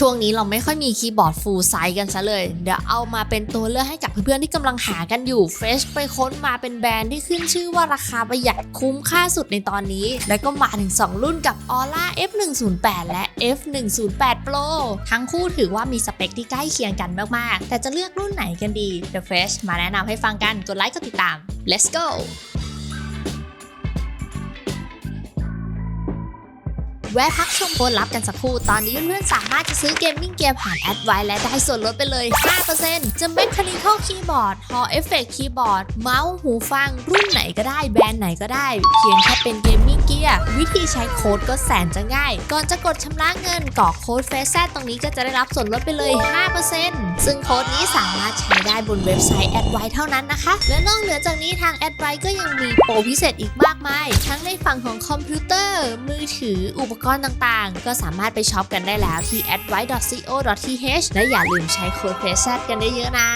ช่วงนี้เราไม่ค่อยมีคีย์บอร์ด full size กันซะเลย เดี๋ยวเอามาเป็นตัวเลือกให้กับเพื่อนๆที่กำลังหากันอยู่ Fresh ไปค้นมาเป็นแบรนด์ที่ขึ้นชื่อว่าราคาประหยัดคุ้มค่าสุดในตอนนี้ และก็มาถึง 2 รุ่นกับ Aura F108 และ F108 Pro ทั้งคู่ถือว่ามีสเปคที่ใกล้เคียงกันมากๆ แต่จะเลือกรุ่นไหนกันดี The Fresh มาแนะนำให้ฟังกันกดไลค์กดติดตาม let's go แวะพักชมโพสต์ลับกันสักครู่ ตอนนี้เพื่อนๆสามารถจะซื้อเกมมิ่งเกียร์ผ่านแอดไว้และได้ส่วนลดไปเลย 5%จะ Mechanical Keyboard Hall Effect Keyboard เมาส์หูฟัง รุ่นไหนก็ได้ แบรนด์ไหนก็ได้ เพียงแค่เป็นเกมมิ่งเกียร์วิธีใช้โค้ดก็แสนจะง่าย ก่อนจะกดชำระเงินกรอกโค้ดเฟซตรงนี้ก็จะได้รับส่วนลดไปเลย 5%ซึ่งโค้ดนี้สามารถใช้ได้บนเว็บไซต์แอดไวเท่านั้นนะคะ และนอกเหนือจากนี้ทางแอดไวก็ยังมีโปรพิเศษอีกมากมาย ทั้งในฝั่งของคอมพิวเตอร์ มือถืออุปกกรณ์ต่างๆ ก็สามารถไปช็อปกันได้แล้วที่ advice.co.th และอย่าลืมใช้โค้ดเพซกันได้เยอะนะ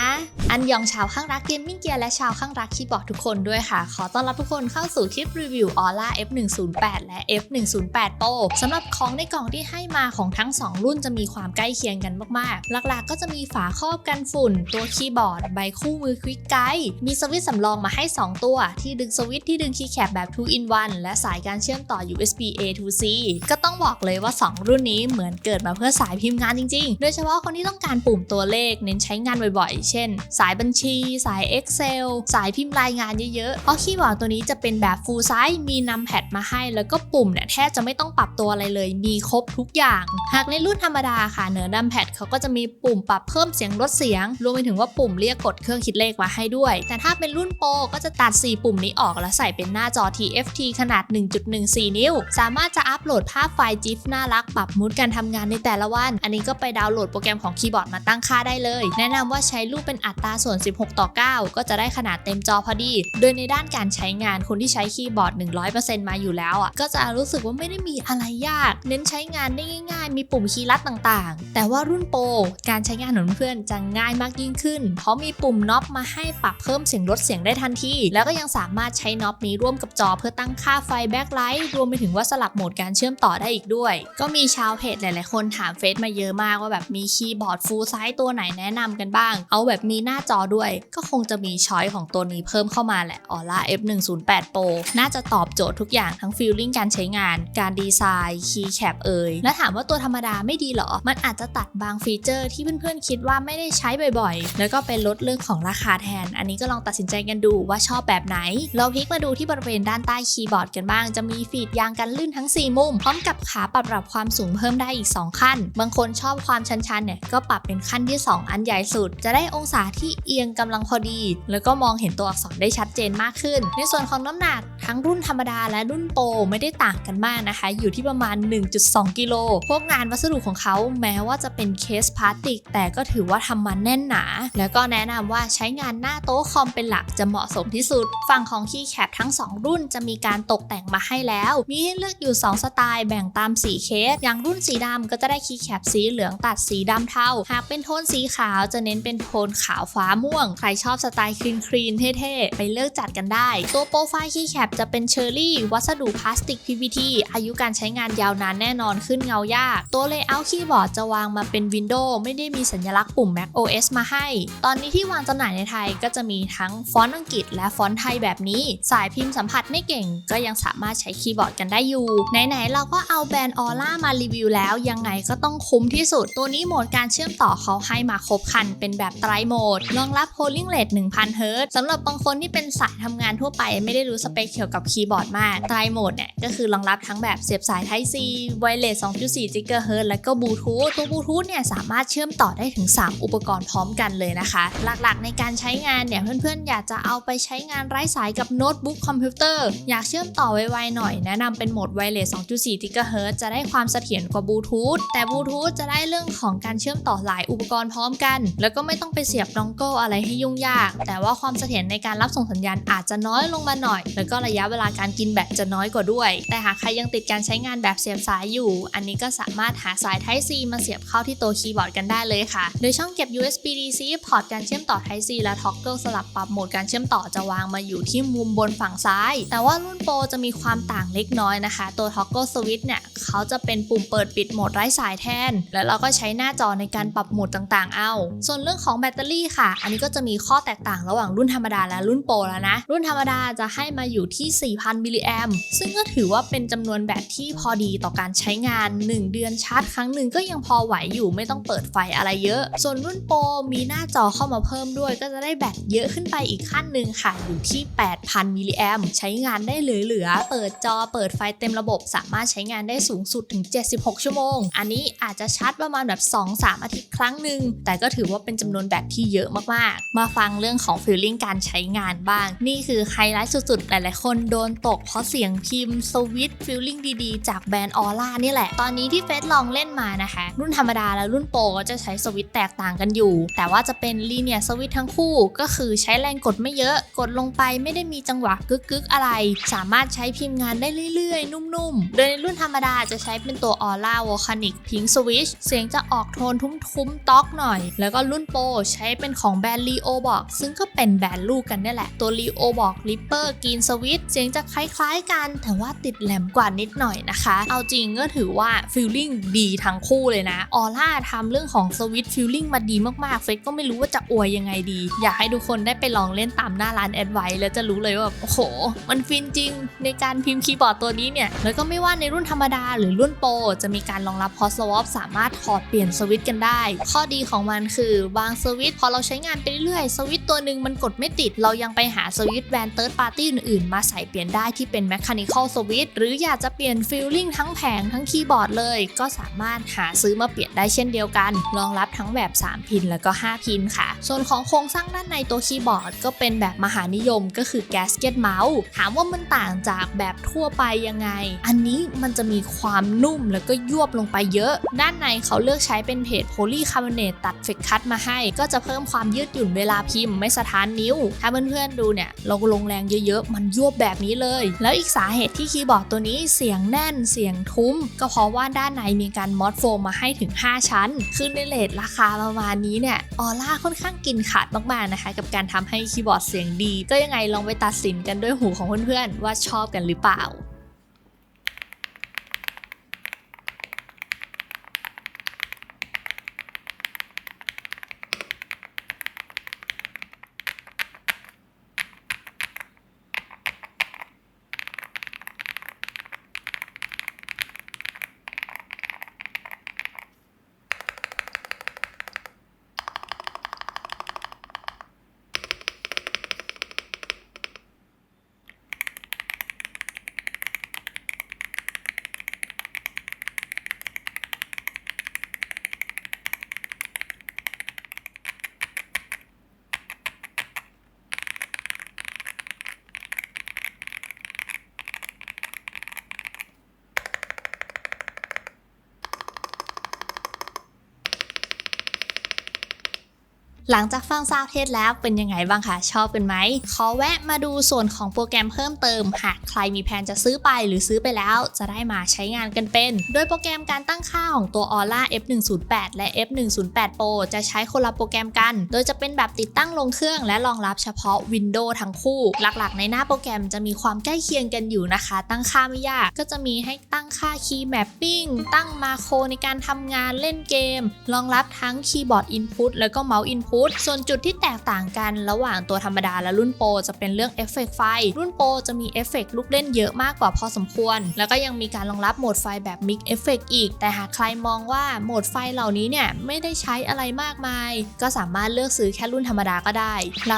อันยองชาวข้างรักเกมมิ่งเกียร์และชาวข้างรักคีย์บอร์ดทุกคนด้วยค่ะ ขอต้อนรับทุกคนเข้าสู่คลิปรีวิว Aura F108 และ F108 Pro สำหรับของในกล่องที่ให้มาของทั้ง 2 รุ่นจะมีความใกล้เคียงกันมากๆ หลักๆ ก็จะมีฝาครอบกันฝุ่น ตัวคีย์บอร์ด ใบคู่มือควิกไกด์มีสวิตช์สำรองมาให้ 2 ตัว ที่ดึงสวิตช์ที่ดึงคีย์แคปแบบ 2 in 1 และสายการเชื่อมต่อ USB A to C ก็ต้องบอกเลยว่า 2 รุ่นนี้เหมือนเกิดมาเพื่อสายพิมพ์งานจริงๆ โดยเฉพาะคนที่ต้องการปุ่มตัวเลขเน้นใช้งานบ่อยๆ เช่นสายบัญชี สาย Excel สายพิมพ์รายงานเยอะๆ เพราะคีย์บอร์ดตัวนี้จะเป็นแบบ full size มีนัมแพดมาให้ แล้วก็ปุ่มเนี่ยแทบจะไม่ต้องปรับตัวอะไรเลย มีครบทุกอย่าง หากในรุ่นธรรมดาค่ะเหนือนัมแพดเขาก็จะมีปุ่มปรับเพิ่มเสียงลดเสียง รวมไปถึงว่าปุ่มเรียกกดเครื่องคิดเลขมาให้ด้วย แต่ถ้าเป็นรุ่นโปรก็จะตัด 4 ปุ่มนี้ออกแล้วใส่เป็นหน้าจอ TFT ขนาด 1.14 นิ้ว สามารถจะอัปโหลดภาพไฟล์ GIF น่ารักปรับมูดการทำงานในแต่ละวัน อันนี้ก็ไปดาวน์โหลดโปรแกรมของคีย์บอร์ดมาตั้งค่าได้เลย แนะนำว่าใช้รูปเป็นอัตราส่วน 16 ต่อ 9 ก็จะได้ขนาดเต็มจอพอดี โดยในด้านการใช้งานคนที่ใช้คีย์บอร์ด 100%มาอยู่แล้วอะก็จะรู้สึกว่าไม่ได้มีอะไรยาก เน้นใช้งานได้ง่าย ๆ มีปุ่มคีย์ลัดต่างๆ แต่ว่ารุ่นโปรการใช้งานของเพื่อนจะง่ายมากยิ่งขึ้น เพราะมีปุ่มน็อปมาให้ปรับเพิ่มเสียงลดเสียงได้ทันที แล้วก็ยังสามารถใช้น็อปนี้ร่วมกับจอเพื่อตั้งค่าไฟแบ็คไลท์รวมไปถึงว่าสลับโหมดการเชื่อมต่อได้อีกด้วย ก็มีชาวเพจหลายๆคนถามเฟซมาเยอะมากว่าแบบมีคีย์บอร์ดฟูลไซส์ตัวไหนแนะนำกันบ้าง เอาแบบมีหน้าน้าจอด้วย ก็คงจะมีช้อยของตัวนี้เพิ่มเข้ามาแหละ Aura F108 Pro น่าจะตอบโจทย์ทุกอย่างทั้งฟีลลิ่งการใช้งาน การดีไซน์คีย์แคปเอ่ย และถามว่าตัวธรรมดาไม่ดีหรอ มันอาจจะตัดบางฟีเจอร์ที่เพื่อนๆคิดว่าไม่ได้ใช้บ่อยๆ แล้วก็เป็นลดเรื่องของราคาแทน อันนี้ก็ลองตัดสินใจกันดูว่าชอบแบบไหน เราพลิกมาดูที่บริเวณด้านใต้คีย์บอร์ดกันบ้าง จะมีฟีดยางกันลื่นทั้ง 4 มุม พร้อมกับขาปรับระดับความสูงเพิ่มได้อีก 2 ขั้น บางคนชอบความชันๆเนี่ยก็ปรับเป็นขั้นที่ 2 อันใหญ่สุด จะได้องศาที่เอียงกำลังพอดี แล้วก็มองเห็นตัวอักษรได้ชัดเจนมากขึ้น ในส่วนของน้ำหนักทั้งรุ่นธรรมดาและรุ่นโปรไม่ได้ต่างกันมากนะคะ อยู่ที่ประมาณ 1.2 กิโล พวกงานวัสดุของเขาแม้ว่าจะเป็นเคสพลาสติก แต่ก็ถือว่าทำมันแน่นหนา แล้วก็แนะนำว่าใช้งานหน้าโต๊ะคอมเป็นหลักจะเหมาะสมที่สุด ฝั่งของคีย์แคปทั้ง 2 รุ่นจะมีการตกแต่งมาให้แล้ว มีให้เลือกอยู่ 2 สไตล์แบ่งตามสีเคส อย่างรุ่นสีดำก็จะได้คีย์แคปสีเหลืองตัดสีดำเทา หากเป็นโทนสีขาวจะเน้นเป็นโทนขาวฟ้าม่วง ใครชอบสไตล์คลีนคลีนเท่ๆ ไปเลือกจัดกันได้ ตัวโปรไฟล์คีย์แคปจะเป็นเชอร์รี่ วัสดุพลาสติก PVT อายุการใช้งานยาวนานแน่นอนขึ้นเงายาก ตัวเลเยอร์คีย์บอร์ดจะวางมาเป็นวินโดว์ไม่ได้มีสัญลักษณ์ปุ่ม Mac OS มาให้ ตอนนี้ที่วางจำหน่ายในไทยก็จะมีทั้งฟอนต์อังกฤษและฟอนต์ไทยแบบนี้ สายพิมพ์สัมผัสไม่เก่ง ก็ยังสามารถใช้คีย์บอร์ดกันได้อยู่ ไหนๆเราก็เอาแบรนด์ออร่ามารีวิวแล้วยังไงก็ต้องคุ้มที่สุด ตัวนี้โหมดการเชื่อมต่อเขาให้มาครบคันเป็นแบบไตรโหมดรองรับ polling rate 1000 Hz สำหรับบางคนที่เป็นสายทำงานทั่วไปไม่ได้รู้สเปคเกี่ยวกับคีย์บอร์ดมากไตรโหมดเนี่ยก็คือรองรับทั้งแบบเสียบสาย Type C Wireless 2.4 GHz และก็บลูทูธตัวบลูทูธเนี่ยสามารถเชื่อมต่อได้ถึง 3 อุปกรณ์พร้อมกันเลยนะคะ หลักๆ ในการใช้งานเนี่ยเพื่อนๆ อยากจะเอาไปใช้งานไร้สายกับโน้ตบุ๊กคอมพิวเตอร์อยากเชื่อมต่อไวๆหน่อย แนะนำเป็นโหมด Wireless 2.4 GHz จะได้ความเสถียรกว่าบลูทูธแต่บลูทูธจะได้เรื่องของการเชื่อมต่อหลายอุปกรณ์พร้อมกัน แล้วก็ไม่ต้องไปเสียบดองงเกิลอะไรให้ยุ่งยาก แต่ว่าความเสถียรในการรับส่งสัญญาณอาจจะน้อยลงมาหน่อย แล้วก็ระยะเวลาการกินแบตจะน้อยกว่าด้วย แต่หากใครยังติดการใช้งานแบบเสียบสายอยู่ อันนี้ก็สามารถหาสาย Type C มาเสียบเข้าที่ตัวคีย์บอร์ดกันได้เลยค่ะ โดยช่องเก็บ USB DC พอร์ตการเชื่อมต่อ Type C และ Toggle สลับปรับโหมดการเชื่อมต่อจะวางมาอยู่ที่มุมบนฝั่งซ้าย แต่ว่ารุ่นโปรจะมีความต่างเล็กน้อยนะคะ ตัว Toggle Switch เนี่ยเขาจะเป็นปุ่มเปิดปิดโหมดไร้สายแทน แล้วเราก็ใช้หน้าจอในการปรับโหมดต่างๆ เอา ส่วนเรื่องของแบตเตอรี่ค่ะอันนี้ก็จะมีข้อแตกต่างระหว่างรุ่นธรรมดาและรุ่นโปรแล้วนะ รุ่นธรรมดาจะให้มาอยู่ที่ 4,000 มิลลิแอมซึ่งก็ถือว่าเป็นจำนวนแบตที่พอดีต่อการใช้งาน 1 เดือนชาร์จครั้งหนึ่งก็ยังพอไหวอยู่ไม่ต้องเปิดไฟอะไรเยอะ ส่วนรุ่นโปรมีหน้าจอเข้ามาเพิ่มด้วย ก็จะได้แบตเยอะขึ้นไปอีกขั้นหนึ่งค่ะ อยู่ที่ 8,000 มิลลิแอมใช้งานได้เหลือๆ เปิดจอเปิดไฟเต็มระบบสามารถใช้งานได้สูงสุดถึง 76 ชั่วโมง อันนี้อาจจะชาร์จประมาณแบบ 2-3 อาทิตย์ครั้งหนึ่งแต่ก็ถือว่าเป็นจำนวนแบตที่เยอะมากๆ มาฟังเรื่องของฟีลลิ่งการใช้งานบ้าง นี่คือไฮไลท์สุดๆ หลายๆ คนโดนตกเพราะเสียงพิมพ์สวิตฟีลลิ่งดีๆ จากแบรนด์ออร่านี่แหละ ตอนนี้ที่เฟสลองเล่นมานะคะ รุ่นธรรมดาและรุ่นโปรก็จะใช้สวิตแตกต่างกันอยู่ แต่ว่าจะเป็นลีเนียสวิตทั้งคู่ก็คือใช้แรงกดไม่เยอะ กดลงไปไม่ได้มีจังหวะกึกๆอะไร สามารถใช้พิมพ์งานได้เรื่อยๆ นุ่มๆ โดยในรุ่นธรรมดาจะใช้เป็นตัวออร่าวอลคานิกพิงสวิชเสียงจะออกโทนทุ้มๆต๊อกหน่อย แล้วก็รุ่นโปรใช้เป็นของแบรนด์ลีโอบอกซึ่งก็เป็นแบรนด์ลูกกันนี่แหละ ตัวลีโอบอกลิปเปอร์กินสวิตเสียงจะคล้ายๆกัน แต่ว่าติดแหลมกว่านิดหน่อยนะคะ เอาจริงก็ถือว่าฟีลลิ่งดีทั้งคู่เลยนะ ออร่าทำเรื่องของสวิตฟีลลิ่งมาดีมากๆ เฟซก็ไม่รู้ว่าจะอวยยังไงดี อยากให้ทุกคนได้ไปลองเล่นตามหน้าร้านแอดไวแล้วจะรู้เลยว่าโอ้โห มันฟินจริงในการพิมพ์คีย์บอร์ดตัวนี้เนี่ย แล้วก็ไม่ว่าในรุ่นธรรมดาหรือรุ่นโปรจะมีการรองรับพอสวอปสามารถถอดเปลี่ยนสวิตกันได้ ข้อดีของมันคือบางสวิตพอเราใช้งานไปเรื่อยสวิตตัวหนึ่งมันกดไม่ติด เรายังไปหาสวิตแบนเติร์ดปาร์ตี้อื่นๆ มาใส่เปลี่ยนได้ที่เป็น Mechanical Switch หรืออยากจะเปลี่ยนฟีลลิ่งทั้งแผงทั้งคีย์บอร์ดเลย ก็สามารถหาซื้อมาเปลี่ยนได้เช่นเดียวกัน รองรับทั้งแบบ 3 พินแล้วก็ 5 พินค่ะ ส่วนของโครงสร้างด้านในตัวคีย์บอร์ด ก็เป็นแบบมหานิยมก็คือ Gasket Mouse ถามว่ามันต่างจากแบบทั่วไปยังไง อันนี้มันจะมีความนุ่มแล้วก็ยวบลงไปเยอะ ด้านในเขาเลือกใช้เป็นเพจโพลีคาร์บอเนตตัดเฟกคัตมาให้ ก็จะเพิ่มความยืดหยุ่นเวลาพิมพ์ไม่สะท้านนิ้ว ถ้าเพื่อนๆดูเนี่ยเราลงแรงเยอะๆ มันยวบแบบนี้เลย แล้วอีกสาเหตุที่คีย์บอร์ดตัวนี้เสียงแน่นเสียงทุ้ม ก็เพราะว่าด้านในมีการมอดโฟมมาให้ถึง 5 ชั้น คือในเลทราคาประมาณนี้เนี่ยออร่าค่อนข้างกินขาดมากๆนะคะ กับการทำให้คีย์บอร์ดเสียงดี ก็ยังไงลองไปตัดสินกันด้วยหูของเพื่อนๆว่าชอบกันหรือเปล่า หลังจากฟังซาวเทสแล้วเป็นยังไงบ้างคะ ชอบกันไหม ขอแวะมาดูส่วนของโปรแกรมเพิ่มเติม หากใครมีแผนจะซื้อไปหรือซื้อไปแล้ว จะได้มาใช้งานกันเป็น โดยโปรแกรมการตั้งค่าของตัว Aura F108 และ F108 Pro จะใช้คนละโปรแกรมกัน โดยจะเป็นแบบติดตั้งลงเครื่อง และรองรับเฉพาะ Windows ทั้งคู่ หลักๆ ในหน้าโปรแกรมจะมีความใกล้เคียงกันอยู่นะคะ ตั้งค่าไม่ยาก ก็จะมีให้ตั้งค่า Key Mapping ตั้งมาโครในการทำงานเล่นเกม รองรับทั้งคีย์บอร์ด Input แล้วก็เมาส์อินพุตส่วนจุดที่แตกต่างกันระหว่างตัวธรรมดาและรุ่นโปรจะเป็นเรื่องเอฟเฟกต์ไฟ รุ่นโปรจะมีเอฟเฟกต์ลูกเล่นเยอะมากกว่าพอสมควร แล้วก็ยังมีการรองรับโหมดไฟแบบมิกเอฟเฟกต์อีก แต่หากใครมองว่าโหมดไฟเหล่านี้เนี่ยไม่ได้ใช้อะไรมากมาย ก็สามารถเลือกซื้อแค่รุ่นธรรมดาก็ได้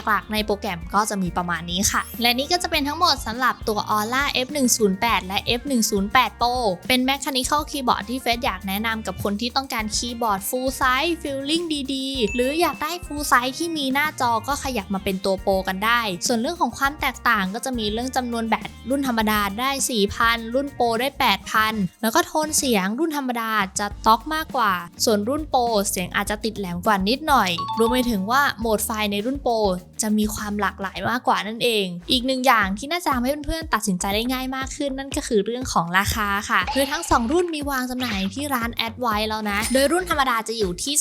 หลักๆ ในโปรแกรมก็จะมีประมาณนี้ค่ะ และนี่ก็จะเป็นทั้งหมดสำหรับตัว Aura F108 และ F108 Pro เป็น Mechanical Keyboard ที่เฟสอยากแนะนำกับคนที่ต้องการคีย์บอร์ด Full Size Feeling ดีๆ หรืออยากได้ Full True Sight ที่มีหน้าจอก็ขยับมาเป็นตัวโปรกันได้ ส่วนเรื่องของความแตกต่างก็จะมีเรื่องจำนวนแบตรุ่นธรรมดาได้ 4,000 รุ่นโปรได้ 8,000 แล้วก็โทนเสียงรุ่นธรรมดาจะต็อกมากกว่า ส่วนรุ่นโปรเสียงอาจจะติดแหลมกว่านิดหน่อย รวมไปถึงว่าโหมดไฟในรุ่นโปรจะมีความหลากหลายมากกว่านั่นเอง อีกหนึ่งอย่างที่น่าจะทำให้เพื่อนๆตัดสินใจได้ง่ายมากขึ้นนั่นก็คือเรื่องของราคาค่ะโดยทั้ง 2 รุ่นมีวางจำหน่ายที่ร้านแอดไวแล้วนะ โดยรุ่นธรรมดาจะอยู่ที่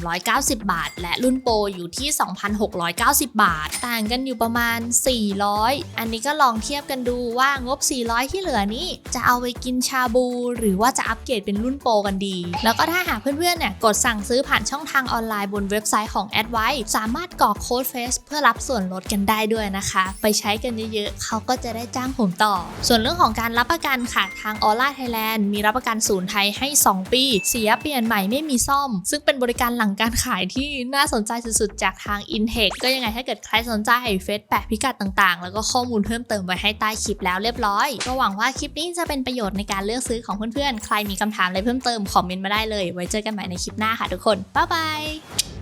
2,390 บาท และรุ่นโปรอยู่ที่ 2,690 บาท ต่างกันอยู่ประมาณ 400 อันนี้ก็ลองเทียบกันดูว่างบ 400 ที่เหลือนี้ จะเอาไปกินชาบู หรือว่าจะอัปเกรดเป็นรุ่นโปรกันดี แล้วก็ถ้าหากเพื่อนๆเนี่ยกดสั่งซื้อผ่านช่องทางออนไลน์บนเว็บไซต์ของ a d v i สามารถกรอกโค้ดเฟสเพื่อรับส่วนลดกันได้ด้วยนะคะ ไปใช้กันเยอะๆเขาก็จะได้จ้างผมต่อ ส่วนเรื่องของการรับประกันค่ะทางออร่าไทยแลนด์มีรับประกันศูนย์ไทยให้ 2 ปี เสียเปลี่ยนใหม่ไม่มีซ่อม ซึ่งเป็นบริการหลังการขายที่น่าสนนใจสุดๆ จากทาง Intech ก็ยังไงถ้าเกิดใครสนใจเฟซแปะพิกัดต่างๆ แล้วก็ข้อมูลเพิ่มเติมไว้ให้ใต้คลิปแล้วเรียบร้อย ก็หวังว่าคลิปนี้จะเป็นประโยชน์ในการเลือกซื้อของเพื่อนๆ ใครมีคำถามอะไรเพิ่มเติมคอมเมนต์มาได้เลย ไว้เจอกันใหม่ในคลิปหน้าค่ะทุกคน บ๊ายบาย